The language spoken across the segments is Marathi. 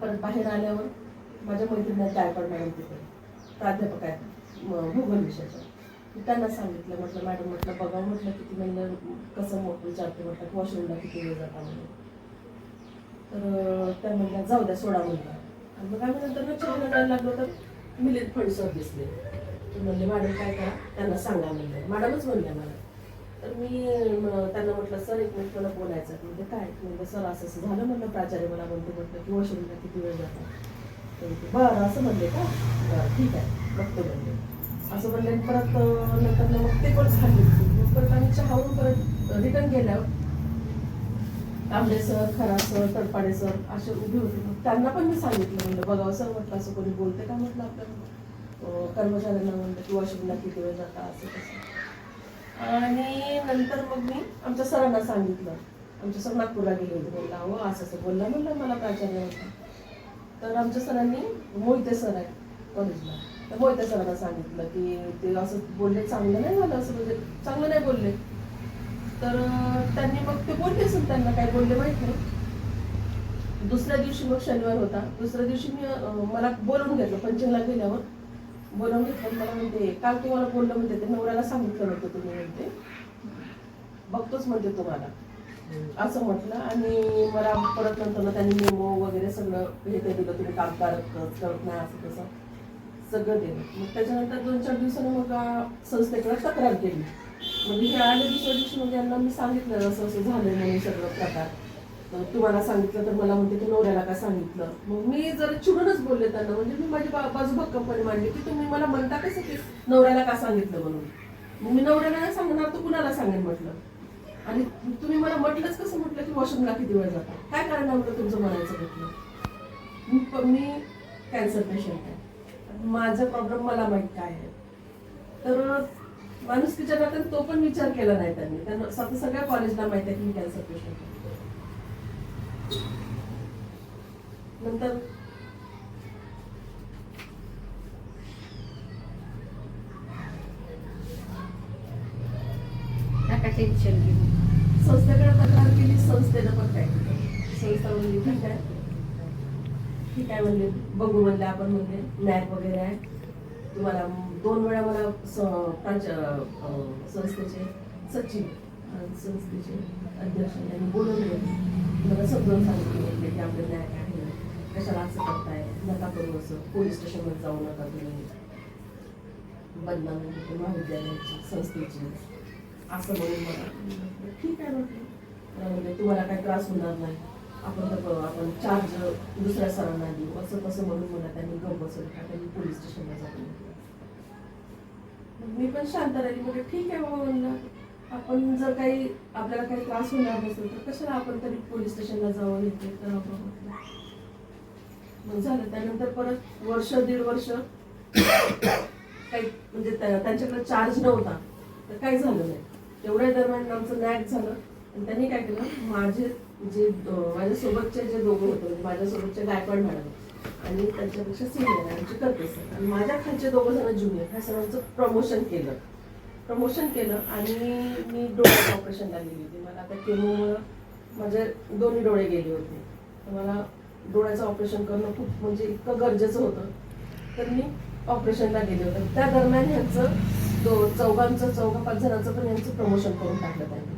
पण बाहेर आल्यावर माझ्या मैत्रिणी गायकवाड मॅडम तिथे प्राध्यापक आहेत भूगोल विषयाच्या मी त्यांना सांगितलं म्हटलं मॅडम म्हटलं बघा म्हटलं किती म्हणलं कसं मोठं विचारते म्हटलं वॉशरूमला किती वेळ जाता म्हणून तर त्या म्हणल्या जाऊ द्या सोडा म्हणला आणि मग आम्ही नंतर चहा जायला लागलो तर मिलिंद फणसर दिसले. ते म्हणले मॅडम काय करा? त्यांना सांगा म्हणलं. मॅडमच म्हणल्या मला. तर मी त्यांना म्हटलं सर एक मिनिट मला बोलायचं आहे." म्हणजे काय? म्हणलं सर असं असं झालं. म्हणलं प्राचार्य मला म्हणते म्हटलं की वॉशरूमला किती वेळ जाता? तर बरं असं म्हणले का? बरं ठीक आहे. बघतो म्हणले. असं म्हणले परत नंतर मग ते पण सांगितलं परत आम्ही चहावरून परत रिटर्न गेल्यावर तांबडे सर खरा सर तडपाडे सर असे उभे होते. मग त्यांना पण मी सांगितलं म्हणलं बघावं सर म्हटलं असं कोणी बोलते का? म्हटलं आपल्याला. कर्मचाऱ्यांना म्हणलं की वॉशरूमला किती वेळ जाता? असं कसं आणि नंतर मग मी आमच्या सरांना सांगितलं. आमच्या सर नागपूरला गेले होते. बोलला हो असं असं बोलला म्हणलं मला प्राचार्य होता. तर आमच्या सरांनी मोहिते सर आहेत कॉलेजला तर मोहिते सरांना सांगितलं की ते असं बोलले चांगलं नाही झालं असं म्हणजे चांगलं नाही बोलले. तर त्यांनी मग ते बोलले असेल त्यांना काय बोलले माहीत नाही. दुसऱ्या दिवशी मग शनिवार होता. दुसऱ्या दिवशी मी मला बोलवून घेतलं पंचिंगला गेल्यावर घेतलं मला म्हणते काल तुम्हाला बोललं म्हणते ते नवऱ्याला सांगितलं नव्हतं तुम्ही म्हणते. बघतोच म्हणते तुम्हाला. असं म्हटलं आणि मला परत नंतर त्यांनी मेमो वगैरे सगळं हे ते दिलं तुम्ही काम करत करत नाही असं तसं सगळं दिलं. मग त्याच्यानंतर दोन चार दिवसांनी मग संस्थेकडे तक्रार केली. म्हणजे हे आले दुसऱ्या दिवशी मग यांना मी सांगितलं असं असं झालं म्हणून सगळं प्रकार. तुम्हाला सांगितलं तर मला म्हणते की नवऱ्याला का सांगितलं? मग मी जर चिडूनच बोलले त्यांना. म्हणजे मी माझी बाजू भक्कमपणे मांडली की तुम्ही मला म्हणता कसं की नवऱ्याला का सांगितलं म्हणून? मग मी नवऱ्याला नाही सांगणार तर कुणाला सांगेन म्हटलं? आणि तुम्ही मला म्हटलंच कसं म्हटलं की वॉशरूमला किती वेळ जाता? काय कारण होतं तुमचं म्हणायचं म्हटलं? मी मी कॅन्सर पेशंट आहे. माझा प्रॉब्लेम मला माहीत काय आहे? तर माणूस तिच्या नात्याने तो पण विचार केला नाही त्यांनी. त्यांना स्वतः सगळ्या कॉलेजला माहिती आहे की मी कॅन्सर पेशंट आहे. नंतर नका टेन्शन घेऊ. संस्थेकडे तक्रार केली संस्थेनं पण काय संस्था म्हणली ठीक आहे. ठीक आहे म्हणले बघू म्हणले आपण म्हणले नॅक वगैरे आहे. तुम्हाला दोन वेळा मला संस्थेचे सचिव संस्थेचे अध्यक्ष यांनी बोलवले. मला समजावून सांगितलं की आपलं नॅक कशाला असं करताय? नका करू असं. पोलीस स्टेशनवर जाऊ नका तुम्ही. बदनामी महाविद्यालयाची संस्थेची. असं म्हणून मला ठीक आहे म्हटलं तुम्हाला काही त्रास होणार नाही. आपण तर आपण चार्ज दुसऱ्या सरांना देऊ. असं कसं म्हणून मला त्यांनी गप बसवलं का त्यांनी पोलीस स्टेशनला जातो मी पण शांत राहिली. म्हणजे ठीक आहे बाबा म्हणलं. आपण जर काही आपल्याला काही त्रास होणार नसेल तर कशाला आपण तरी पोलीस स्टेशनला जावं हे तर आपण म्हटलं मग झालं. त्यानंतर परत वर्ष दीड वर्ष काही म्हणजे त्या- त्यांच्याकडे चार्ज नव्हता. तर काही झालं नाही. तेवढ्या दरम्यान आमचं नॅक झालं. आणि त्यांनी काय केलं? माझे जे माझ्यासोबतचे जे दोघं होते म्हणजे माझ्यासोबतचे गायकवाड मॅडम आणि त्यांच्यापेक्षा सिनियर आमचे करते सर. आणि माझ्या खालचे दोघं जण ज्युनियर ह्या सरांचं प्रमोशन केलं. प्रमोशन केलं आणि मी डोळे ऑपरेशनला गेली होती. मला आता केमोमुळं माझे दोन्ही डोळे गेले होते. तर मला डोळ्याचं ऑपरेशन करणं खूप म्हणजे इतकं गरजेचं होतं. तर मी ऑपरेशनला गेले होते. त्या दरम्यान ह्यांचं दो चौघांचं चौघा पाच जणांचं पण यांचं प्रमोशन करून टाकलं त्यांनी.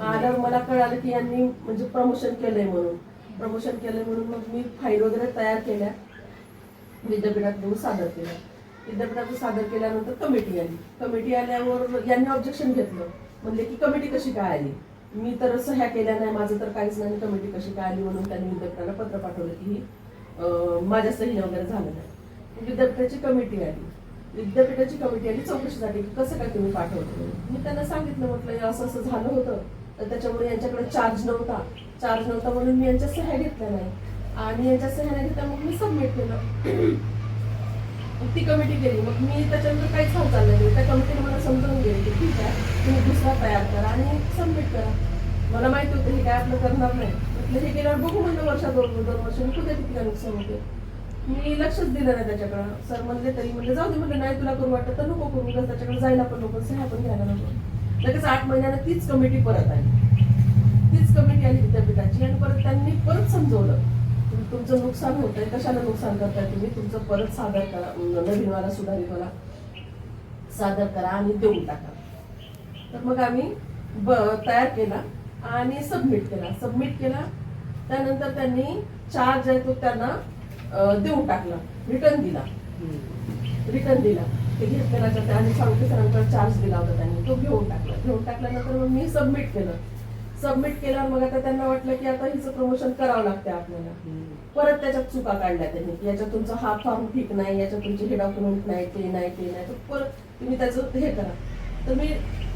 आल्यावर मला कळालं की यांनी म्हणजे प्रमोशन केलंय म्हणून. प्रमोशन केलंय म्हणून मग मी फाईल वगैरे तयार केल्या. विद्यापीठात देऊन सादर केल्या. विद्यापीठातून सादर केल्यानंतर कमिटी आली. कमिटी आल्यावर यांनी ऑब्जेक्शन घेतलं. म्हणले की कमिटी कशी काय आली? मी तर सह्या केल्या नाही माझं तर काहीच नाही. कमिटी कशी काय आली म्हणून त्यांनी विद्यापीठाला पत्र पाठवलं की ही, माझ्या सहीने वगैरे झालं नाही. विद्यापीठाची कमिटी आली. विद्यापीठाची कमिटी आली चौकशीसाठी की कसं काय तुम्ही पाठवलं मी त्यांना सांगितलं म्हटलं हे असं असं झालं होतं. तर त्याच्यामुळे यांच्याकडे चार्ज नव्हता. चार्ज नव्हता म्हणून मी यांच्या सह्या घेतल्या नाही. आणि यांच्या सह्या नाही घेतल्या मग मी सबमिट केलं. मग ती कमिटी गेली मग मी त्याच्यानंतर काहीच हालचाल नाही. त्या कमिटीने मला समजावून गेली की ठीक आहे तुम्ही दुसरा तयार करा आणि सबमिट करा. मला माहिती होतं हे काय आपलं करणार नाही. म्हटलं हे केल्यावर बघू म्हणलं वर्षा दोन दोन वर्षांनी कुठे किती काय नुकसान होते? मी लक्षच दिलं नाही त्याच्याकडं. सर म्हणले तरी म्हणजे जाऊ दे म्हणलं नाही तुला करू वाटतं तर नको करू उगाच त्याच्याकडे जायला पण नको सह्या पण घ्यायला नको. लगेच आठ महिन्यानं तीच कमिटी परत आली. तीच कमिटी आली विद्यापीठाची आणि परत त्यांनी परत समजवलं. तुमचं नुकसान होतंय कशाला नुकसान करताय तुम्ही? तुमचं परत सादर करा नवीनवाला सुधारितवाला सादर करा आणि देऊन टाका. तर मग आम्ही ब तयार केला आणि सबमिट केला. सबमिट केला त्यानंतर त्यांनी चार्ज आहे तो त्यांना देऊन टाकला. रिटर्न दिला. रिटर्न दिला. ते घेतलेला त्या आणि सांगते सरांकडे चार्ज दिला होता त्यांनी. तो घेऊन टाकला. घेऊन टाकल्यानंतर मग मी सबमिट केलं. सबमिट केल्यावर मग आता त्यांना वाटलं की आता हिचं प्रमोशन करावं लागतं आपल्याला. परत त्याच्यात चुका काढल्या त्यांनी. की याच्यात तुमचा हा फॉर्म ठीक नाही याच्यात तुमचे हे डॉक्युमेंट नाही ते नाही ते नाही. तर परत तुम्ही त्याचं हे करा. तर मी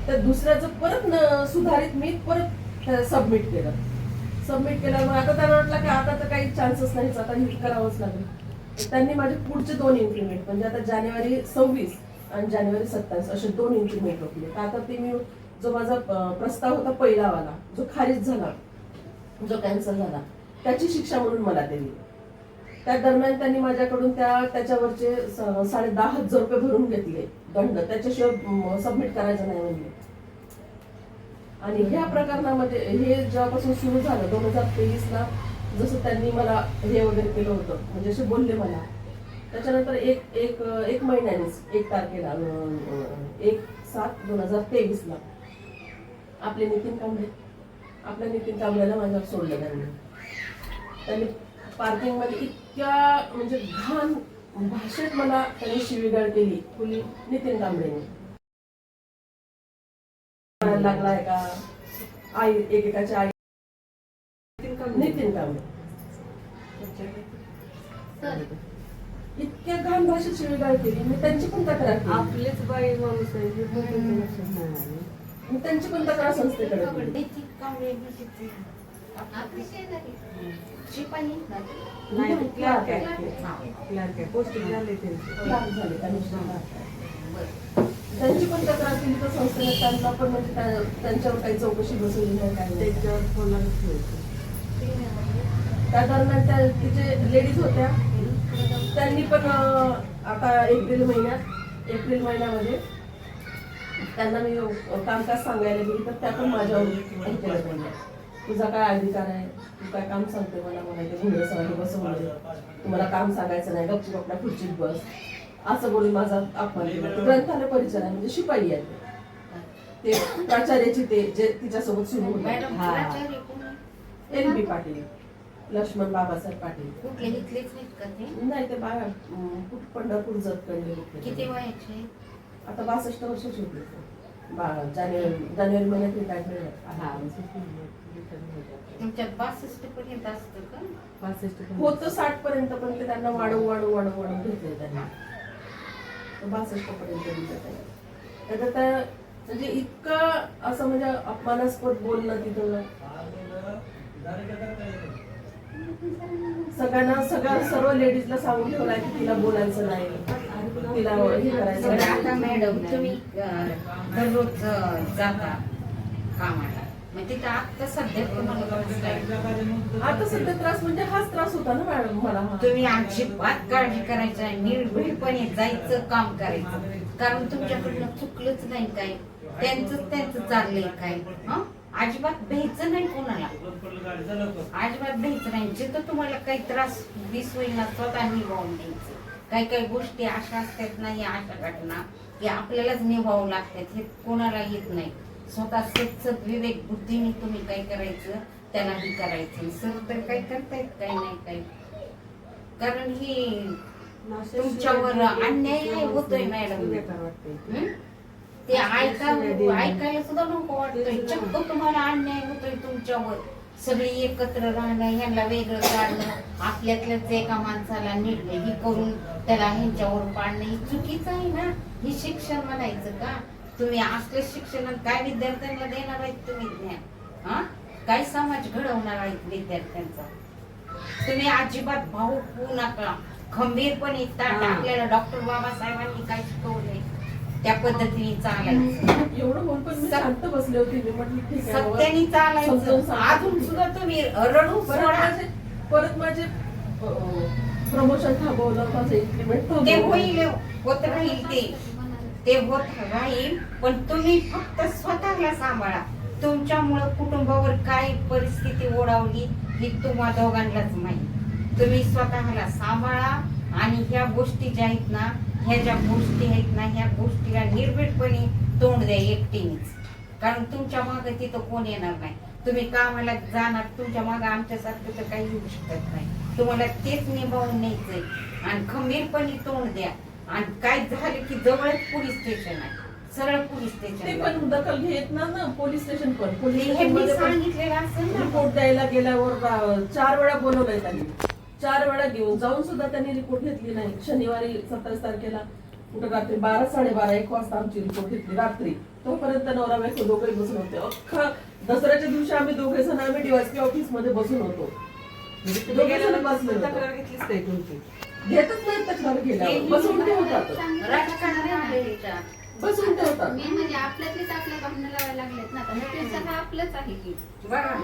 त्या दुसऱ्याचं परत न सुधारित मी परत सबमिट केलं. सबमिट केलं मग आता त्यांना वाटलं की आता तर काही चान्सेस नाहीच आता हे करावंच लागेल. त्यांनी माझे पुढचे दोन इन्क्रीमेंट म्हणजे आता जानेवारी सव्वीस आणि जानेवारी सत्तावीस असे दोन इन्क्रीमेंट रोखले तर आता ते मी जो माझा प्रस्ताव होता पहिलावाला जो खारिज झाला जो कॅन्सल झाला त्याची शिक्षा म्हणून मला दिली. त्या दरम्यान त्यांनी माझ्याकडून त्या त्याच्यावरचे साडे दहा हजार रुपये भरून घेतले दंड. त्याच्याशिवाय सबमिट करायचं नाही म्हणजे आणि ह्या प्रकरणामध्ये हे जेव्हापासून सुरू झालं दोन हजार तेवीस ला जसं त्यांनी मला हे वगैरे केलं होतं म्हणजे असे बोलले मला. त्याच्यानंतर एक एक एक महिन्यानेच एक तारखेला एक सात दोन हजार तेवीस ला आपले नितीन कांबळे आपल्या नितीन कांबळेला माझ्यावर सोडलं त्यांनी त्यांनी पार्किंगमध्ये इतक्या म्हणजे घाण भाषेत मला त्यांनी शिवीगाळ केली कुणी नितीन कांबळेने लागलाय का? आई एकेकाच्या आई. नितीन कांबळे इतक्या घाण भाषेत शिवीगाळ केली. मी त्यांची पण तक्रार आपलेच बाई माणूस आहे. त्यांची पण तक्रार संस्थेकडे. केली नाही ते क्लार्क आहे. क्लार्क आहे. पोस्टिंग झाले त्यांचे झाले पण तक्रार केली तर संस्थेने त्यांना पण म्हणजे त्या- त्यांच्यावर काही चौकशी बसवली नाही काही नाही. त्याच्यावर त्या दरम्यान त्या तिचे लेडीज होत्या त्यांनी पण अं, आता एप्रिल महिन्यात एप्रिल महिन्यामध्ये त्यांना मी कामकाज सांगायला गेली तर त्या पण माझ्यावर. तुझा काय अधिकार आहे? तू काय काम सांगते मला? मला इथे घोडे सरांनी बसवले तुम्हाला काम सांगायचं नाही. गपची आपल्या खुर्चीत बस. असं बोलून माझा अपमान केला. ग्रंथालय परिचय आहे म्हणजे शिपाई आहे ते. प्राचार्याची ते जे तिच्यासोबत सुरू होते. हा. बी पाटील. लक्ष्मण बाबासाहेब पाटील. कुठले का ते? नाही ते बाहेर पंढरपूर जत कडले किती वयाचे? आता बासष्ट वर्षाची होती. जानेवारी जानेवारी महिन्यात रिटायरमेंट हा. बासष्ट पर्यंत असतं का? पासष्ट पण होतं साठ पर्यंत पण ते त्यांना वाढवू वाढवू वाढवू वाढवू घेतले त्यांनी. बासष्ट पर्यंत त्याच्यात त्या म्हणजे इतकं असं म्हणजे अपमानास्पद बोलणं तिथं. सगळ्यांना सगळ्या सर्व लेडीजला सांगून ठेवलाय की तिला बोलायचं नाही. तिला हे करायचं. आता मॅडम तुम्ही दररोज जाता कामाला तिथं आता सध्या तुम्हाला? आता सध्या त्रास म्हणजे हाच त्रास होता ना मॅडम मला. तुम्ही अजिबात काळजी करायची निर्भीडपणे जायचं काम करायचं कारण तुमच्याकडनं चुकलंच नाही काय त्यांचं त्यांचं चाललंय काय हं? अजिबात भ्यायचं नाही कोणाला अजिबात भ्यायचं नाही जिथं तुम्हाला काही त्रास दिस होईल ना स्वतः निभावून द्यायचं काही काही गोष्टी अशा असतात ना या अशा घटना की आपल्यालाच निभावं लागतात हे कोणाला येत नाही. स्वतः सत विवेक बुद्धीने तुम्ही काय करायचं त्याला हे करायचं सर तर काही करतायत काही नाही काही. कारण ही तुमच्यावर अन्याय होतोय मॅडम. ते ऐका ऐकायला सुद्धा नको वाटतंय. चक्क तुम्हाला अन्याय होतोय तुमच्यावर. सगळी एकत्र राहणं ह्यांना वेगळं काढणं आपल्यातल्याच एका माणसाला नीट हे करून त्याला ह्यांच्यावर पाडणं हे चुकीचं आहे ना? हे शिक्षण म्हणायचं का? तुम्ही असलं शिक्षण काय विद्यार्थ्यांना देणार आहेत तुम्ही ज्ञान? हा? काय समाज घडवणार आहेत विद्यार्थ्यांचा? तुम्ही अजिबात भाऊ होऊ नका. खंबीरपणे. आपल्याला डॉक्टर बाबासाहेबांनी काय शिकवलंय? त्या पद्धतीने चालायचं एवढं बोल पण मी सत- शांत बसले होते मी म्हटलं ठीक आहे बाबा. सत्याने समजावून चालायचं सांगा. अजून सुद्धा तुम्ही रडू परत सोडा. माझे परत माझे प्रमोशन थांबवलं माझं ते होईल होत राहील ते ते होत राहील पण तुम्ही फक्त स्वतःला सांभाळा तुमच्यामुळं कुटुंबावर काय परिस्थिती ओढावली ही तुम्हा दोघांनाच माहिती तुम्ही स्वतःला सांभाळा आणि ह्या गोष्टी ज्या आहेत ना ह्या ज्या गोष्टी आहेत ना ह्या गोष्टीला निर्भीडपणे तोंड द्या एकटीनेच. कारण तुमच्या मागे तिथं कोण येणार नाही. तुम्ही कामाला जाणार तुमच्या मागे आमच्यासारखं तर काही येऊ शकत नाही. तुम्हाला तेच निभावून न्यायचंय. आणि खंबीरपणे तोंड द्या. आणि काय झालं की जवळच पोलीस स्टेशन आहे. सरळ पोलीस ते स्टेशन पण दखल घेत ना ना पोलीस स्टेशन पण पोलीस हे मी पण सांगितलेलं असेल ना. रिपोर्ट द्यायला गेल्यावर चार वेळा बोलवलंय त्यांनी. चार वेळा घेऊन जाऊन सुद्धा त्यांनी रिपोर्ट घेतली नाही. शनिवारी सत्तावीस तारखेला कुठं रात्री बारा साडेबारा एक वाजता आमची रिपोर्ट घेतली रात्री. तोपर्यंत नवरा बायको दोघे बसून होते. अख्खा दसऱ्याच्या दिवशी आम्ही दोघे जण आम्ही डीवायसपी ऑफिसमध्ये बसून होतो. म्हणजे दोघे जण बसले होते. तक्रार घेतलीच नाही तुमची. घेतच नाही तक्रार केल्यावर बसून ठेवतात. बसून ठेवतात. मेन म्हणजे आपल्यातलेच आपल्या भांडणं लावायला लागलेत ना. आता हे सगळं आपलंच आहे की. बघा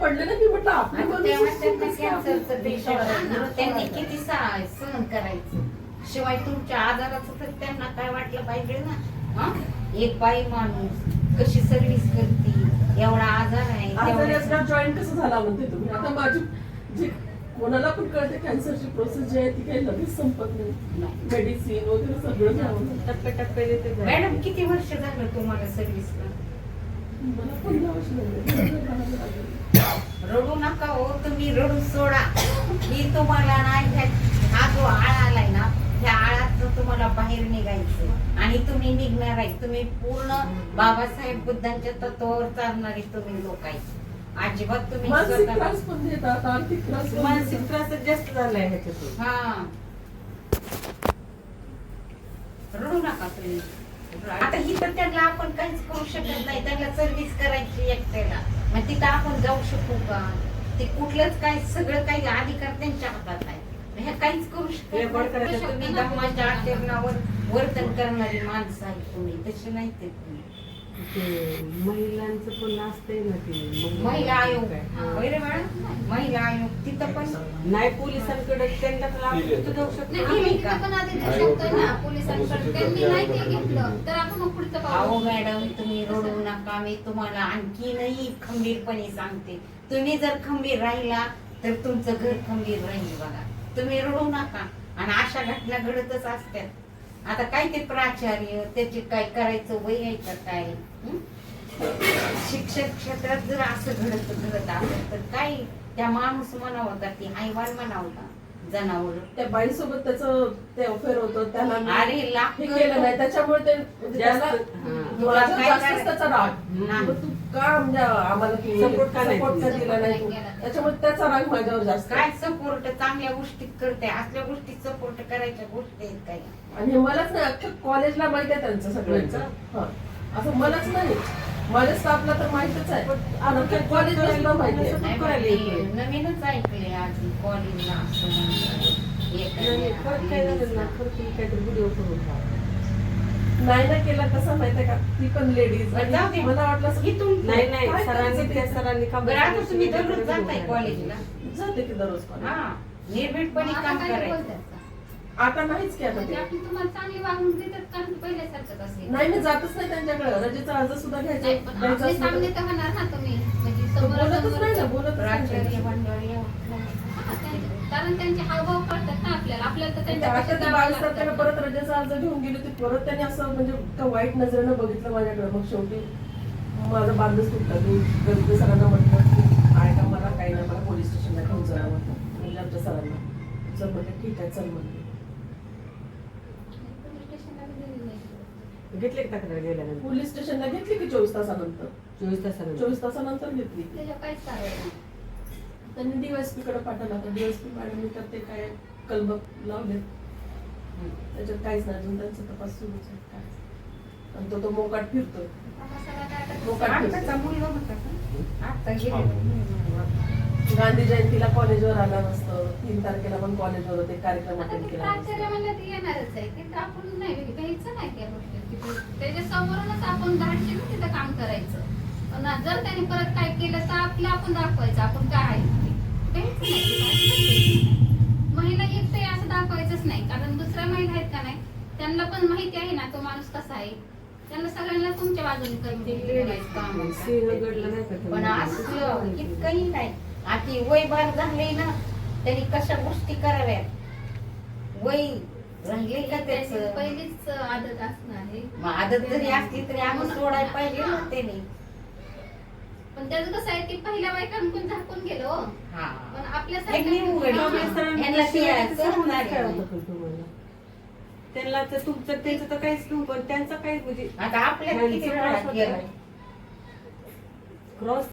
पडले ना की म्हटलं त्यांना किती सा- सहन करायचं? शिवाय तुमच्या आजाराचं तर त्यांना काय वाटलं पाहिजे ना? एक बाई माणूस कशी सर्व्हिस करते? एवढा आजार आहे जॉईन कसं झाला म्हणते तुम्ही? आता माझी जी कोणाला पण कळते कॅन्सरची प्रोसेस जी आहे ती काही लगेच संपत नाही. मेडिसिन वगैरे सगळं ते जायचं. मॅडम किती वर्ष झालं तुम्हाला सर्व्हिसला मला पंधरा वर्ष लागले रडू नका हो तुम्ही रडू सोडा. मी तुम्हाला ना हा जो आळ आलाय ना ह्या आळात तुम्हाला बाहेर निघायचं आणि तुम्ही निघणार आहे. तुम्ही पूर्ण बाबासाहेब बुद्धांच्या तत्वावर चालणारे तुम्ही लोक आहे. अजिबात तुम्ही मानसिक त्रास जास्त झालाय ह्याच्यातून. हा. रडू नका तुम्ही. आता ही तर त्यांना आपण काहीच करू शकत नाही. त्यांना सर्व्हिस करायची एकट्याला. मग तिथं आपण जाऊ शकू का? ते कुठलंच काय सगळं काही अधिकार त्यांच्या हातात आहे. मग हे काहीच करू शकत नाही. धर्माच्या आचरणावर वर्तन करणारी माणसं आहे तुम्ही. तसे नाही ते तुम्ही. ते महिलांचं पण असतंय ना ते. महिला आयोग. होय रे मॅडम महिला आयोग. तिथं पण नाही पोलिसांकडे त्यांना तर आपण तिथं जाऊ शकतो. नाही आम्ही इकडे पण आधी देऊ शकतो ना. पोलिसांकडे त्यांनी नाही ते घेतलं. तर आपण मग पुढचं अहो पाहू मॅडम तुम्ही रडू नका. मी तुम्हाला आणखीनही खंबीरपणे सांगते. तुम्ही जर खंबीर राहिला तर तुमचं घर खंबीर राहील बघा. तुम्ही रडू नका. आणि अशा घटना घडतच असतात. आता काय ते प्राचार्य त्याचे काय करायचं वय आहे का काय हं? शिक्षण क्षेत्रात जर असं घडत घडत असेल तर काय त्या माणूस म्हणावं का ती हैवान म्हणावं का जनावर त्या बाईसोबत त्याचं ते अफेअर होतं त्याला मी अरे हे लाख केलं नाही त्याच्यामुळे ते म्हणजे जास्त- त्याला हा. तुला माझा काय जास्तच करायचं? त्याचा राग. मग तू का म्हणजे आम्हाला Support का नाही support का केला? दिला नाही तू? त्याच्यामुळे त्याचा राग माझ्यावर जास्त आहे. काय सपोर्ट चांगल्या गोष्टीत करते असल्या गोष्टी सपोर्ट करायच्या गोष्टी आहेत काही आणि मलाच नाही कॉलेजला माहीत आहे त्यांचं सगळ्यांचं हा. असं मलाच नाही माझ्या स्टाफला तर माहितच आहे पण अख्ख्या कॉलेजला सुद्धा माहिती आहे नाही करायला बाई, येतोय. नवीनच ऐकले आज कॉलेजला असं म्हणतात. तुम्ही काहीतरी व्हिडिओ करून. नाही ना केला कसं माहितीये का? ती पण लेडीज जाऊ दे. मला वाटलं असं- इथून नाही नाही काय सरांनी करायचं त्या ते? सरांनी बरं आता तुम्ही दररोज जाताय कॉलेजला जाते की दररोज कॉलेज हा. निर्भीडपणे काम करायचं? आता नाहीच की आता म्हणजे ते तुम्हाला चांगली वागणूक देतात कारण पहिल्यासारखंच असेल. नाही मी जातच नाही त्यांच्याकडे. रजेचा अर्ज सुद्धा घ्यायचा. नाही, पण द्यायचा सामने तर- होणार ना तुम्ही. म्हणजे तो बोलतच नाही ना बोलतच नाही. प्राचार्य हा, त्यांचे- कारण त्यांचे हावभाव कळतात ना आपल्याला. आपल्याला तर त्यांच्या आता कशा ते बावीस तारखेला जावं परत रजेचा अर्ज घेऊन गेले ते परत त्यांनी असं म्हणजे इतकं वाईट नजरेनं बघितलं माझ्याकडे. मग शेवटी माझं बांधच तुटलं मी गरजे सरांना म्हटलं की आहे का मला? काही नाही. मला पोलीस स्टेशनला घेऊन चला म्हटलं. म्हणजे आमच्या सरांना. सर म्हटलं ठीक आहे. चल म्हटलं. घेतले का तक्रार गेल्यानंतर पोलीस स्टेशनला घेतली की चोवीस तासानंतर? चोवीस तासानंतर. चोवीस तासानंतर घेतली. त्याच्यावर काहीच कारवाई नाही. त्यांनी डीवायसपी कडे पाठवला तर डीवायसपी मॅडमनी तर ते काय कलम लावले. त्याच्यात काहीच नाही. अजून त्यांचा तपास सुरूच आहे. काय? आणि तो तो मोकाट फिरतोय. मोकाट आत्ताचा फिरतोय. मुलगा होता का? आता गेले. गांधी जयंतीला कॉलेजवर आला नसतं. तीन तारखेला पण कॉलेजवर होते. कार्यक्रम अटेंड ते केला त्याच्या समोरूनच आपण धाडशी तिथं काम करायचं. पण जर त्याने परत काय केलं तर आपलं आपण दाखवायचं आपण काय आहे. घ्यायचं नाही ते. महिला एकटे असं दाखवायचंच नाही कारण दुसऱ्या महिला आहेत का नाही त्यांना पण माहिती आहे ना तो माणूस कसा आहे. त्यांना सगळ्यांना तुमच्या बाजूने पण असलं इतकंही नाही. आता वय भाग झाले ना त्यांनी कशा गोष्टी कराव्यात? वय राहिले का त्याची पहिलीच आदत असणार आहे. मग आदत जरी असली तरी आम्ही सोडायला पाहिजे ना त्याने. पण त्याचं कसं आहे की पहिल्या बायकांकडून झाकून गेलो हो. हा. पण आपल्या त्यांनी तर तुमचं त्यांचं तर काहीच नव्हतं पण त्यांचं काही म्हणजे आता आपल्या किती क्रॉस